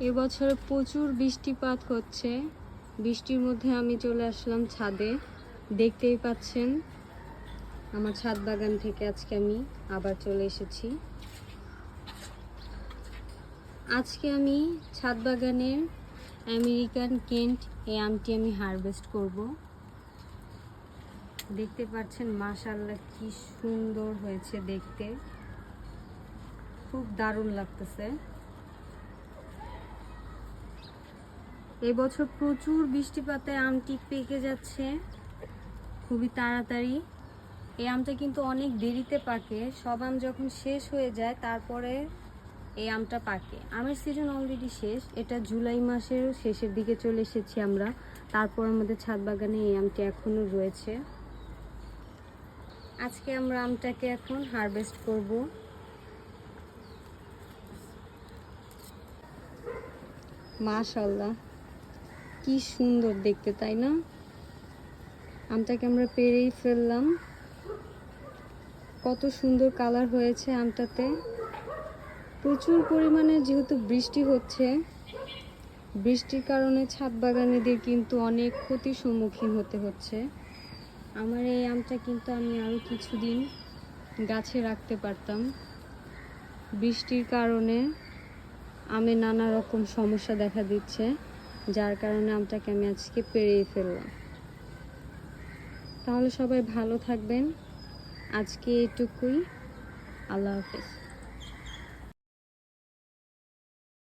এবছরে প্রচুর বৃষ্টিপাত হচ্ছে। বৃষ্টির মধ্যে আমি চলে আসলাম ছাদে। দেখতেই পাচ্ছেন, আমার ছাদ বাগান থেকে আজকে আমি আবার চলে এসেছি। আজকে আমি ছাদ বাগানের আমেরিকান কেন্ট এই আমটি আমি হারভেস্ট করব। দেখতে পাচ্ছেন মাশাল্লাহ কি সুন্দর হয়েছে দেখতে। খুব দারুণ লাগতেছে। এবছর প্রচুর বৃষ্টিপাতে আমটি পেকে যাচ্ছে। খুবই তাড়াতাড়ি। এই আমটা কিন্তু অনেক দেরিতে পাকে। সব আম যখন শেষ হয়ে যায়, তারপরে এই আমটা পাকে। আমের সিজন অলরেডি শেষ। এটা জুলাই মাসের শেষের দিকে চলে এসেছি আমরা। তারপর আমাদের ছাদ বাগানে এই আমটি এখনও রয়েছে। আজকে আমরা আমটাকে এখন হারভেস্ট করব। মাশাল্লাহ কি সুন্দর দেখতে, তাই না? আমটাকে আমরা পেরেই ফেললাম। কত সুন্দর কালার হয়েছে আমটাতে। প্রচুর পরিমাণে যেহেতু বৃষ্টি হচ্ছে, বৃষ্টির কারণে ছাদ বাগানেদের কিন্তু অনেক ক্ষতির সম্মুখীন হতে হচ্ছে। আমার এই আমটা কিন্তু আমি আরও কিছুদিন গাছে রাখতে পারতাম। বৃষ্টির কারণে আমে নানা রকম সমস্যা দেখা দিচ্ছে। যার কারণে আমটাকে আমি আজকে পেরিয়ে ফেললাম। তাহলে সবাই ভালো থাকবেন। আজকে এটুকুই আল্লাহ হাফেজ।